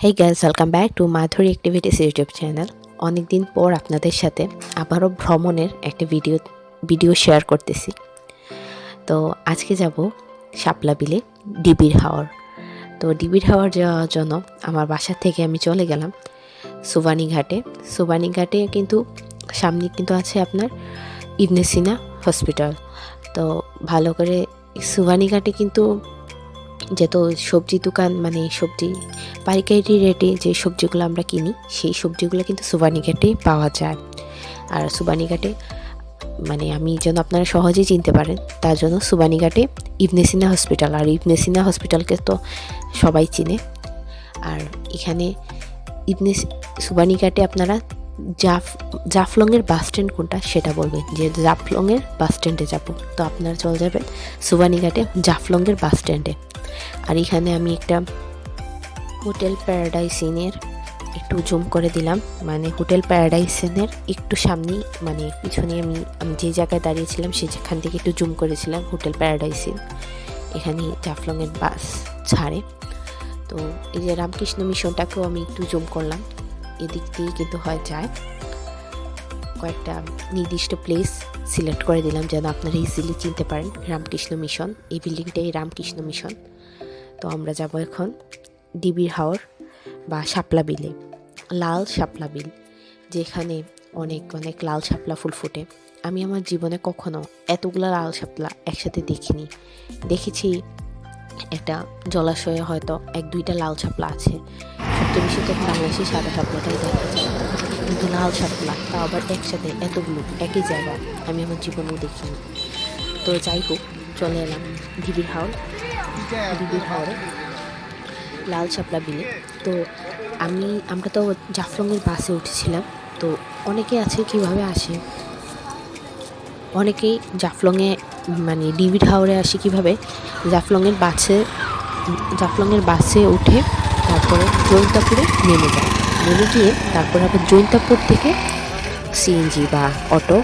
Hey guys welcome back to Madhuri activities YouTube channel অনেক দিন পর আপনাদের সাথে আবারও ভ্রমণের একটা ভিডিও ভিডিও শেয়ার করতেছি। তো আজকে যাব শাপলা বিলে ডিবির হাওয়ার তো ডিবির হাওয়ার যাওয়ার জন্য আমার বাসা থেকে আমি চলে গেলাম সুবানি ঘাটে সুবানি ঘাটে কিন্তু সামনে কিন্তু আছে আপনার ইবনে সিনা হসপিটাল তো ভালো করে সুবানি ঘাটে কিন্তু যেহেতু সবজি দোকান মানে সবজি, পাইকারি রেটে যে সবজিগুলো আমরা কিনি, সেই সবজিগুলো কিন্তু সুবানিঘাটে পাওয়া যায়। আর সুবানিঘাটে মানে আমি যেন আপনারা সহজেই চিনতে পারেন, তার জন্য সুবানিঘাটে ইবনেসিনা হসপিটাল আর ইবনেসিনা হসপিটালকে তো সবাই চিনে। আর এখানে ইবনে সুবানিঘাটে আপনারা জাফ, জাফলংয়ের বাস স্ট্যান্ড কোনটা সেটা বলবেন যে জাফলংয়ের বাস স্ট্যান্ডে যাব। তো আপনারা চলে যাবেন সুবানিঘাটে, জাফলংয়ের বাস স্ট্যান্ডে। আর এখানে আমি একটা হোটেল প্যারাডাইস ইনের একটু জুম করে দিলাম। মানে হোটেল প্যারাডাইস ইনের একটু সামনেই মানে পিছনে আমি আমি যে জায়গায় দাঁড়িয়েছিলাম সেখান থেকে একটু জুম করেছিলাম, হোটেল প্যারাডাইস ইন এখানে জাফলংয়ের বাস ছাড়ে। তো এই যে রামকৃষ্ণ মিশনটাকেও আমি একটু জুম করলাম। এদিক দিয়ে কিন্তু হয় যায়। কয়েকটা নির্দিষ্ট প্লেস সিলেক্ট করে দিলাম যেন আপনারা ইজিলি চিনতে পারেন। রামকৃষ্ণ মিশন এই বিল্ডিংটাই রামকৃষ্ণ মিশন তো আমরা যাব এখন ডিবির হাওর বা শাপলা বিলে লাল শাপলা বিল, যেখানে অনেক অনেক লাল শাপলা ফুল ফোটে। আমি আমার জীবনে কখনো এতগুলো লাল শাপলা একসাথে দেখিনি। দেখেছি একটা জলাশয়ে হয়তো এক দুইটা লাল শাপলা আছে। সবচেয়ে বেশি তো বাংলাদেশি সাদা শাপলাটাই দেখা যায়। কিন্তু লাল শাপলা তা আবার একসাথে এতগুলো, একই জায়গা আমি আমার জীবনেও দেখিনি। তো যাই হোক, চলে এলাম ডিবির হাওর। ডিবির হাওরে লাল শাপলা বিলে। তো আমি, আমরা তো জাফলংয়ের বাসে উঠেছিলাম। তো অনেকে আছে কীভাবে আসে? অনেকেই জাফলংয়ে মানে ডিবির হাওরে আসে কীভাবে? জাফলংয়ের বাসে জাফলংয়ের বাসে উঠে তারপরে জৈন্তাপুরে নেমে যায়। নেমে গিয়ে তারপর আবার জৈন্তাপুর থেকে সিএনজি বা অটো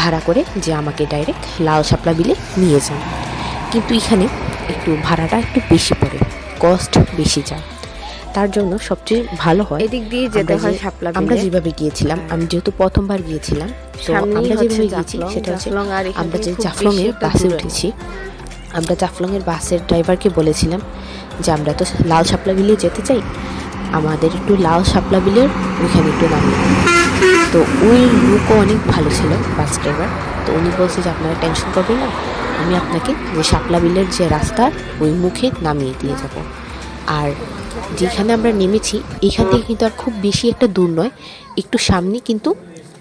ভাড়া করে যে আমাকে ডাইরেক্ট লাল শাপলা বিলে নিয়ে যান। কিন্তু এখানে একটু ভাড়াটা একটু বেশি পড়ে কস্ট বেশি যায়। তার জন্য সবচেয়ে ভালো হয় এদিক দিয়ে যেতে হয় শাপলা আমরা যেভাবে গিয়েছিলাম আমি যেহেতু প্রথমবার গিয়েছিলাম তো আমরা যেভাবে গিয়েছি সেটা হচ্ছে আমরা যে থেকে খুব জাফলং এর বাসে উঠেছি আমরা জাফলং এর বাসের ড্রাইভারকে বলেছিলাম যে আমরা তো লাল শাপলা বিলে যেতে চাই, আমাদের একটু লাল শাপলা বিলের ওইখানে একটু নামিয়ে তো ওই লোকও অনেক ভালো ছিল বাস ড্রাইভার। তো উনি বলছে যে, আপনারা টেনশন করবেন না, আমি আপনাকে যে শাপলা বিলের যে রাস্তা, ওই মুখে নামিয়ে দিয়ে যাব। আর যেখানে আমরা নেমেছি, এখান থেকে কিন্তু আর খুব বেশি একটা দূর নয়, একটু সামনে কিন্তু,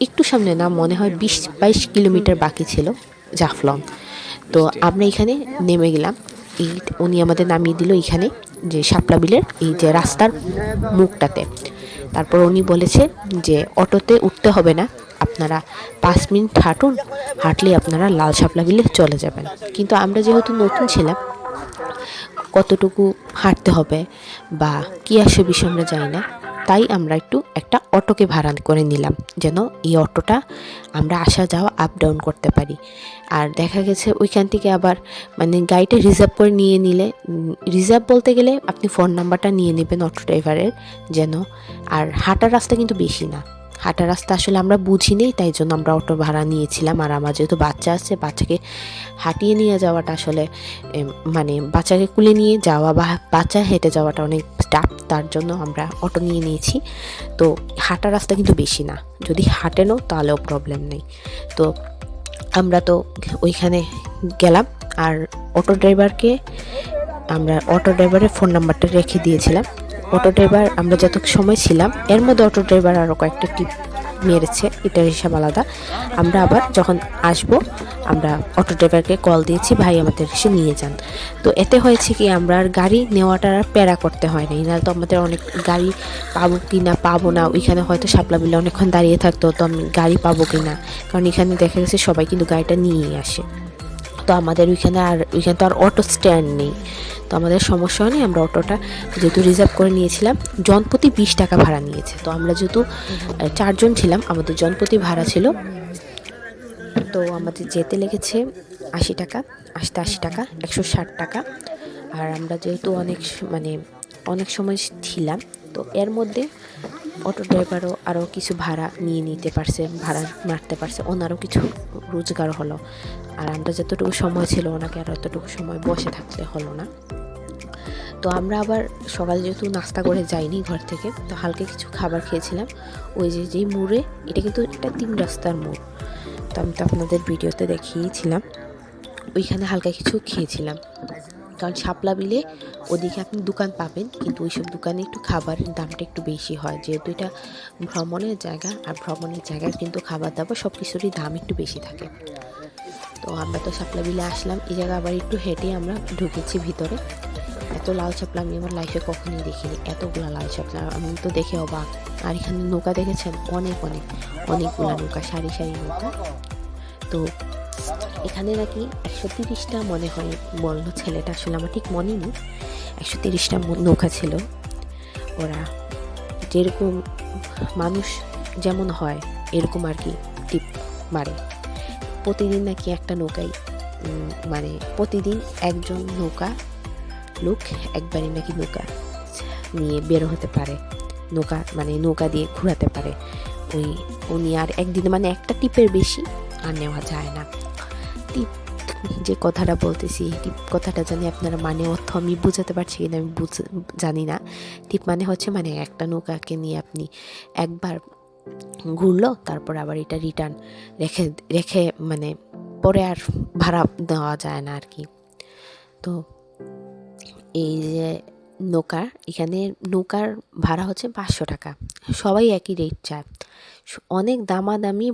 একটু সামনে না, মনে হয় বিশ বাইশ কিলোমিটার বাকি ছিল জাফলং। তো আমরা এখানে নেমে গেলাম। এই উনি আমাদের নামিয়ে দিল এখানে যে শাপলা বিলের এই যে রাস্তার মুখটাতে। তারপর উনি বলেছে যে অটোতে উঠতে হবে না, আপনারা পাঁচ মিনিট হাঁটুন, হাঁটলে আপনারা লাল শাপলা বিলে চলে যাবেন। কিন্তু আমরা যেহেতু নতুন ছিলাম, কতটুকু হাঁটতে হবে বা কী আসে বিষয় আমরা জানি না। তাই আমরা একটু একটা অটোকে ভাড়া করে নিলাম, যেন এই অটোটা আমরা আসা যাওয়া আপ ডাউন করতে পারি। আর দেখা গেছে ওইখান থেকে আবার মানে গাড়িটা রিজার্ভ করে নিয়ে নিলে রিজার্ভ বলতে গেলে আপনি ফোন নাম্বারটা নিয়ে নেবেন অটো ড্রাইভারের যেন। আর হাঁটার রাস্তা কিন্তু বেশি না। হাঁটার রাস্তা আসলে আমরা বুঝি নেই, তাই জন্য আমরা অটো ভাড়া নিয়েছিলাম। আর আমার যেহেতু বাচ্চা আছে, বাচ্চাকে হাঁটিয়ে নিয়ে যাওয়াটা আসলে মানে বাচ্চাকে কুলে নিয়ে যাওয়া বা বাচ্চা হেঁটে যাওয়াটা অনেক টাফ তার জন্য আমরা অটো নিয়ে নিয়েছি। তো হাঁটার রাস্তা কিন্তু বেশি না। যদি হাঁটেনও তাহলেও প্রবলেম নেই। তো আমরা তো ওইখানে গেলাম আর অটো ড্রাইভারকে আমরা অটো ড্রাইভারের ফোন নাম্বারটা রেখে দিয়েছিলাম। অটো ড্রাইভার আমরা যত সময় ছিলাম, এর মধ্যে অটো ড্রাইভার আরও কয়েকটা টিপ মেরেছে, এটার হিসাব আলাদা। আমরা আবার যখন আসব, আমরা অটো ড্রাইভারকে কল দিয়েছি, ভাই, আমাদের এসে নিয়ে যান। তো এতে হয়েছে কি, আমরা আর গাড়ি নেওয়াটা আর প্যারা করতে হয় না নাহলে তো আমাদের অনেক গাড়ি পাবো কি না, পাবো না। ওইখানে হয়তো সাপলা বিলে অনেকক্ষণ দাঁড়িয়ে থাকতো, তো আমি গাড়ি পাবো কি না? কারণ এখানে দেখা গেছে সবাই কিন্তু গাড়িটা নিয়েই আসে। তো আমাদের ওইখানে আর, ওইখানে তো আর অটো স্ট্যান্ড নেই। তো আমাদের সমস্যা হয়নি, আমরা অটোটা যেহেতু রিজার্ভ করে নিয়েছিলাম, জনপ্রতি বিশ টাকা ভাড়া নিয়েছে। তো আমরা যেহেতু চারজন ছিলাম, আমাদের জনপ্রতি ভাড়া ছিল। তো আমাদের যেতে লেগেছে আশি টাকা, আসতে আশি টাকা, একশো ষাট টাকা। আর আমরা যেহেতু অনেক মানে অনেক সময় ছিলাম, তো এর মধ্যে অটো ড্রাইভারও আরও কিছু ভাড়া নিয়ে নিতে পারছে, ভাড়া মারতে পারছে। ওনারও কিছু রোজগার হলো। আর আমরা যতটুকু সময় ছিল ওনাকে আর অতটুকু সময় বসে থাকতে হলো না। তো আমরা আবার সকালে যেহেতু নাস্তা করে যাইনি ঘর থেকে, তো হালকা কিছু খাবার খেয়েছিলাম। ওই যে, যেই মোড়ে, এটা কিন্তু একটা তিন রাস্তার মোড়। তো আমি তো আপনাদের ভিডিওতে দেখিয়েছিলাম। ওইখানে হালকা কিছু খেয়েছিলাম। কারণ শাপলা বিলে ওদিকে আপনি দোকান পাবেন, কিন্তু ওইসব দোকানে একটু খাবারের দামটা একটু বেশি হয়। যেহেতু এটা ভ্রমণের জায়গা, আর ভ্রমণের জায়গায় কিন্তু খাবার দাবার সব কিছুরই দাম একটু বেশি থাকে। তো আমরা তো শাপলা বিলে আসলাম, এই জায়গা আবার একটু হেঁটে আমরা ঢুকেছি ভিতরে। এত লাল চাপলা আমি আমার লাইফে কখনোই দেখিনি, এতগুলা লাল চাপলা আমি তো দেখে অবাক। আর এখানে নৌকা দেখেছেন? অনেক অনেক, অনেকগুলা নৌকা, সারি সারি নৌকা। তো এখানে নাকি একশো তিরিশটা মনে হয় বলল ছেলেটা আসলে আমার ঠিক মনে নেই। একশো তিরিশটা নৌকা ছিল। ওরা যেরকম মানুষ যেমন হয় এরকম আর কি টিপ মারে। প্রতিদিন নাকি একটা উম, মানে প্রতিদিন একজন নৌকা লোক একবারই নাকি নৌকা নিয়ে বের হতে পারে। নৌকা মানে নৌকা দিয়ে ঘোরাতে পারে। ওই উনি আর একদিনে মানে একটা টিপের বেশি নেওয়া যায় না। টিপ, যে কথাটা বলতেছি, টিপ কথাটা জানি আপনারা মানে অর্থ আমি বুঝাতে পারছি কিনা আমি জানি না। টিপ মানে হচ্ছে মানে একটা নৌকাকে নিয়ে আপনি একবার ঘুরলো, তারপর আবার এটা রিটার্ন রেখে রেখে মানে পরে আর ভাড়া দেওয়া যায় না আর কি। তো এই যে নৌকা, এখানে নৌকার ভাড়া হচ্ছে পাঁচশো টাকা। সবাই একই রেট চায়। অনেক দামাদামি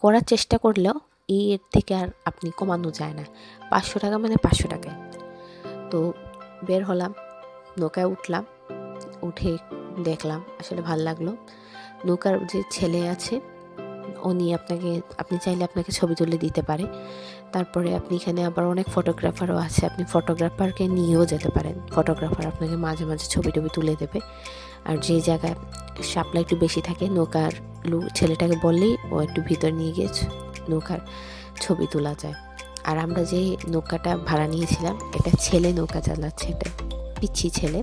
করার চেষ্টা করলেও এর থেকে আর আপনি কমানো যায় না। পাঁচশো টাকা মানে পাঁচশো টাকায়। তো বের হলাম, নৌকায় উঠলাম, উঠে দেখলাম, আসলে ভালো লাগল। নৌকার যে ছেলে আছে, উনি আপনাকে, আপনি চাইলে আপনাকে ছবি তুলে দিতে পারে। তারপরে আপনি এখানে আবার অনেক ফটোগ্রাফারও আছে। আপনি ফটোগ্রাফারকে নিয়েও যেতে পারেন। ফটোগ্রাফার আপনাকে মাঝে মাঝে ছবি টবি তুলে দেবে। আর যে জায়গায় সাপ্লাই একটু বেশি থাকে, নৌকার লু- ছেলেটাকে বললেই ও একটু ভিতর নিয়ে গিয়ে নৌকার ছবি তোলা যায়। আর আমরা যে নৌকাটা ভাড়া নিয়েছিলাম, এটা ছেলে নৌকা চালাচ্ছে, এটা পিচ্ছি ছেলে।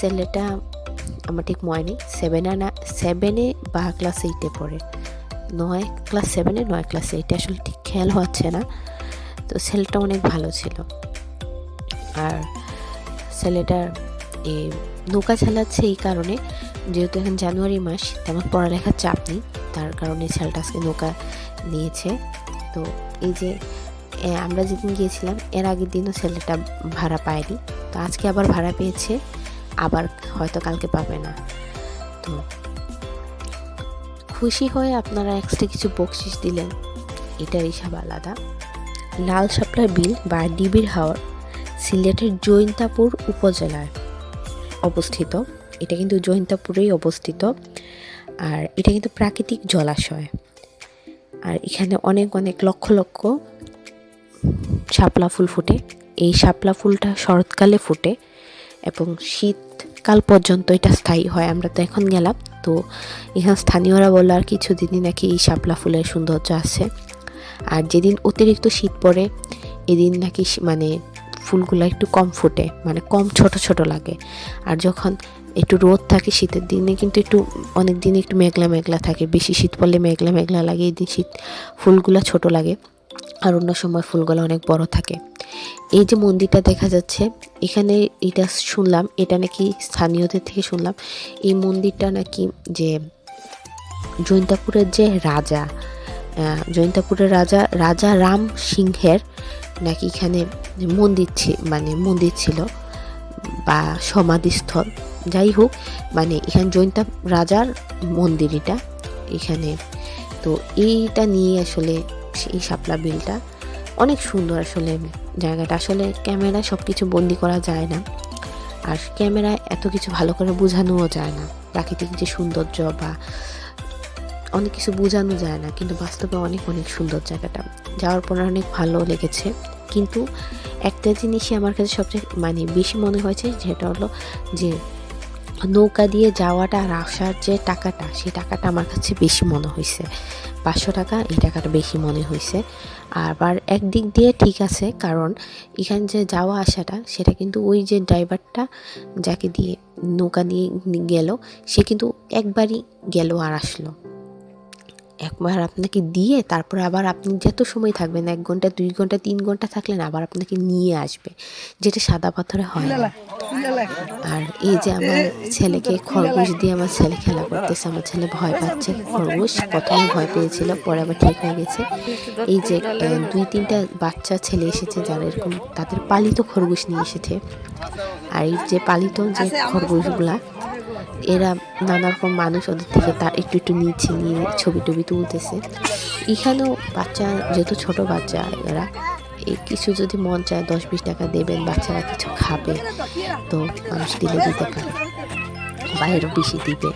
ছেলেটা আমার ঠিক মনে নেই সেভেনে না সেভেনে বা ক্লাস এইটে পড়ে। নয় ক্লাস সেভেনে নয় ক্লাস এইটে আসলে ঠিক খেয়াল হচ্ছে না। তো ছেলেটা অনেক ভালো ছিল। আর ছেলেটার নৌকা চালাচ্ছে এই কারণে। যেহেতু এখন জানুয়ারি মাস, তেমন পড়ালেখার চাপ নেই। তার কারণে ছেলেটা আজকে নৌকা নিয়েছে। তো এই যে আমরা যেদিন গিয়েছিলাম, এর আগের দিনও ছেলেটা ভাড়া পায়নি। তো আজকে আবার ভাড়া পেয়েছে, আবার হয়তো কালকে পাবে না। তো খুশি হয়ে আপনারা এক্সট্রা কিছু বকশিস দিলেন, এটার হিসাব আলাদা। লাল শাপলা বিল বা ডিবির হাওর, সিলেটের জৈন্তাপুর উপজেলায়। অবস্থিত। এটা কিন্তু জৈন্তাপুরেই অবস্থিত। আর এটা কিন্তু প্রাকৃতিক জলাশয়। আর এখানে অনেক অনেক লক্ষ লক্ষ শাপলা ফুল ফুটে। এই শাপলা ফুলটা শরৎকালে ফুটে এবং শীতকাল পর্যন্ত এটা স্থায়ী হয়। আমরা তো এখন গেলাম। তো এখানে স্থানীয়রা বলল আর কিছুদিনই নাকি এই শাপলা ফুলের সৌন্দর্য আছে। আর যেদিন অতিরিক্ত শীত পড়ে, এদিন নাকি মানে ফুলগুলো একটু কম ফুটে মানে কম ছোট ছোট লাগে। আর যখন একটু রোদ থাকে শীতের দিনে কিন্তু একটু, অনেক দিন একটু মেঘলা মেঘলা থাকে, বেশি শীত পড়লে মেঘলা মেঘলা লাগে, এই দিন শীত ফুলগুলো ছোট লাগে। আর অন্য সময় ফুলগুলো অনেক বড় থাকে। এই যে মন্দিরটা দেখা যাচ্ছে, এখানে এটা শুনলাম, এটা নাকি স্থানীয়দের থেকে শুনলাম, এই মন্দিরটা নাকি যে জৈন্তাপুরের যে রাজা জৈন্তাপুরের রাজা রাজা রাম সিংহের নাকি এখানে মন্দির মানে মন্দির ছিল বা সমাধিস্থল। যাই হোক মানে এখানে জৈন্তা রাজার মন্দির এটা এখানে। তো এইটা নিয়ে আসলে এই শাপলা বিলটা অনেক সুন্দর আসলে জায়গাটা। আসলে ক্যামেরায় সব কিছু বন্দি করা যায় না। আর ক্যামেরায় এত কিছু ভালো করে বোঝানোও যায় না। প্রাকৃতিক যে সৌন্দর্য বা অনেক কিছু বোঝানো যায় না, কিন্তু বাস্তবে অনেক অনেক সুন্দর জায়গাটা। যাওয়ার পর অনেক ভালো লেগেছে। কিন্তু একটা জিনিসই আমার কাছে সবচেয়ে মানে বেশি মনে হয়েছে যেটা হলো যে নৌকা দিয়ে যাওয়াটা আর আসার যে টাকাটা, সেই টাকাটা আমার কাছে বেশি মনে হয়েছে। পাঁচশো টাকা, এই টাকাটা বেশি মনে হয়েছে। আবার একদিক দিয়ে ঠিক আছে, কারণ এখানে যে যাওয়া আসাটা, সেটা কিন্তু ওই যে ড্রাইভারটা যাকে দিয়ে নৌকা দিয়ে গেল, সে কিন্তু একবারই গেল আর আসলো। একবার আপনাকে দিয়ে তারপরে আবার আপনি যত সময় থাকবেন, এক ঘণ্টা, দুই ঘণ্টা, তিন ঘণ্টা থাকলেন আবার আপনাকে নিয়ে আসবে, যেটা সাদা পাথরে হয় আর এই যে আমার ছেলেকে খরগোশ দিয়ে আমার ছেলে খেলা করতেছে, আমার ছেলে ভয় পাচ্ছে, খরগোশ প্রথমে ভয় পেয়েছিল, পরে আবার ঠিক হয়ে গেছে। এই যে দুই, তিনটা বাচ্চা ছেলে এসেছে যারা এরকম, তাদের পালিত খরগোশ নিয়ে এসেছে। আর এই যে পালিত যে খরগোশগুলা এরা নানা রকম মানুষ ওদের থেকে তার একটু একটু নিচে নিয়ে ছবি টবি তুলতেছে। এখানেও বাচ্চা যেহেতু ছোট বাচ্চা এরা এই কিছু যদি মন চায় দশ বিশ টাকা দেবেন বাচ্চারা কিছু খাবে তো মানুষ দিলে দিতে পারে। বাইরেও বেশি দিবে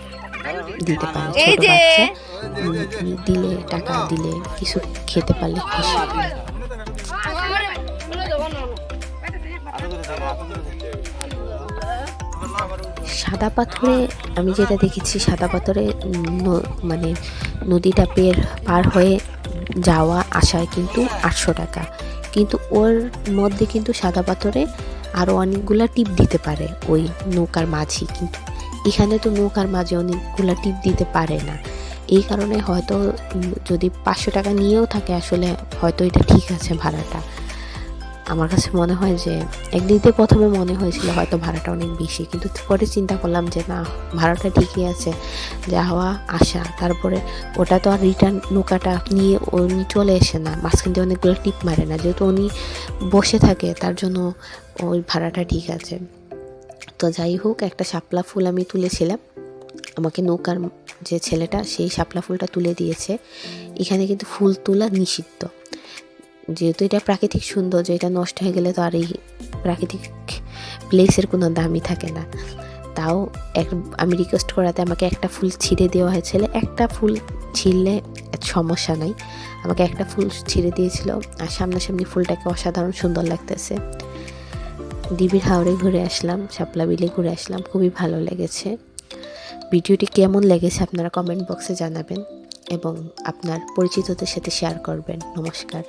দিতে পারে ছোট বাচ্চা। দিলে টাকা দিলে কিছু খেতে পারলে খুশি। সাদা পাথরে আমি যেটা দেখেছি, সাদা পাথরে মানে নদীটা পের, পার হয়ে যাওয়া আসায় কিন্তু আটশো টাকা। কিন্তু ওর মধ্যে কিন্তু সাদা পাথরে আরও অনেকগুলা টিপ দিতে পারে ওই নৌকার মাঝি। কিন্তু এখানে তো নৌকার মাঝে অনেকগুলা টিপ দিতে পারে না। এই কারণে হয়তো যদি পাঁচশো টাকা নিয়েও থাকে, আসলে হয়তো এটা ঠিক আছে ভাড়াটা। আমার কাছে মনে হয় যে একদিক প্রথমে মনে হয়েছিল হয়তো ভাড়াটা অনেক বেশি, কিন্তু পরে চিন্তা করলাম যে না, ভাড়াটা ঠিকই আছে, যাওয়া, আসা, তারপরে ওটা তো আর রিটার্ন নৌকাটা নিয়ে উনি চলে এসে না, মাঝখান দিয়ে অনেকগুলো টিপ মারে না, যেহেতু উনি বসে থাকে, তার জন্য ওই ভাড়াটা ঠিক আছে। তো যাই হোক, একটা শাপলা ফুল আমি তুলেছিলাম, আমাকে নৌকার যে ছেলেটা, সেই শাপলা ফুলটা তুলে দিয়েছে। এখানে কিন্তু ফুল তোলা নিষিদ্ধ। যেহেতু এটা প্রাকৃতিক সৌন্দর্য, এটা নষ্ট হয়ে গেলে তো আর এই প্রাকৃতিক প্লেসের কোনো দামই থাকে না। তাও এক, আমি রিকোয়েস্ট করাতে আমাকে একটা ফুল ছিঁড়ে দেওয়া হয়েছিল। একটা ফুল ছিঁড়লে সমস্যা নাই। আমাকে একটা ফুল ছিঁড়ে দিয়েছিল আর সামনাসামনি ফুলটাকে অসাধারণ সুন্দর লাগতেছে। ডিবির হাওড়ে ঘুরে আসলাম, শাপলা বিলে ঘুরে আসলাম, খুবই ভালো লেগেছে। ভিডিওটি কেমন লেগেছে আপনারা কমেন্ট বক্সে জানাবেন এবং আপনার পরিচিতদের সাথে শেয়ার করবেন। নমস্কার।